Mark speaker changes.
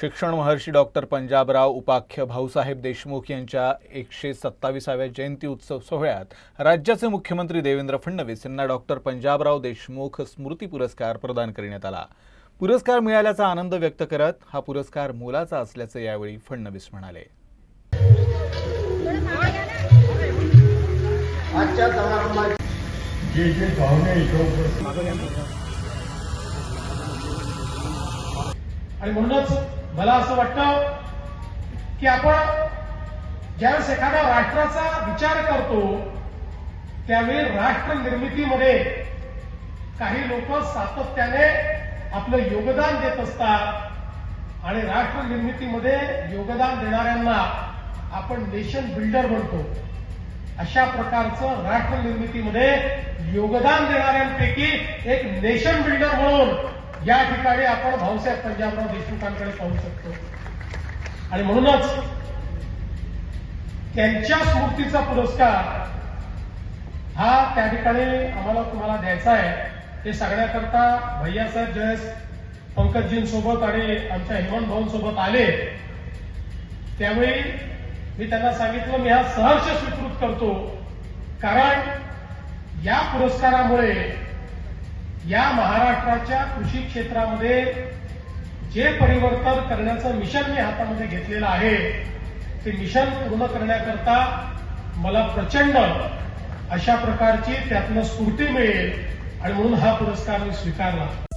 Speaker 1: शिक्षण महर्षी डॉक्टर पंजाबराव उपाख्य भाऊसाहेब देशमुख यांच्या एकशे सत्तावीसाव्या जयंती उत्सव सोहळ्यात राज्याचे मुख्यमंत्री देवेंद्र फडणवीस यांना डॉक्टर पंजाबराव देशमुख स्मृती पुरस्कार प्रदान करण्यात आला. पुरस्कार मिळाल्याचा आनंद व्यक्त करत हा पुरस्कार मोलाचा असल्याचं यावेळी फडणवीस म्हणाले.
Speaker 2: जे जे पाहुणे
Speaker 3: आणि म्हणूनच मला असं वाटतं की आपण ज्यावेळेस एखाद्या राष्ट्राचा विचार करतो त्यावेळी राष्ट्र निर्मितीमध्ये काही लोक सातत्याने आपलं योगदान देत असतात आणि राष्ट्र निर्मितीमध्ये योगदान देणाऱ्यांना आपण नेशन बिल्डर म्हणतो. अशा प्रकारचं राष्ट्र निर्मितीमध्ये योगदान देणाऱ्यांपैकी एक नेशन बिल्डर म्हणून या ठिकाणी आपण भाऊसाहेब पंजाबराव देशमुखांकडे पाहू शकतो. आणि म्हणूनच त्यांच्या स्मृतीचा पुरस्कार हा त्या ठिकाणी आम्हाला तुम्हाला द्यायचा आहे. ते सांगण्याकरता भैयासाहेब जयस पंकजजींसोबत आणि आमच्या हेमंत भाऊंसोबत आले. त्यावेळी मी त्यांना सांगितलं मी हा सहर्ष स्वीकृत करतो. कारण या पुरस्कारामुळे या महाराष्ट्राच्या कृषी क्षेत्रामध्ये जे परिवर्तन करण्याचं मिशन मी हातामध्ये घेतलेलं आहे ते मिशन पूर्ण करण्याकरता मला प्रचंड अशा प्रकारची त्यातनं स्फूर्ती मिळेल आणि म्हणून हा पुरस्कार मी स्वीकारला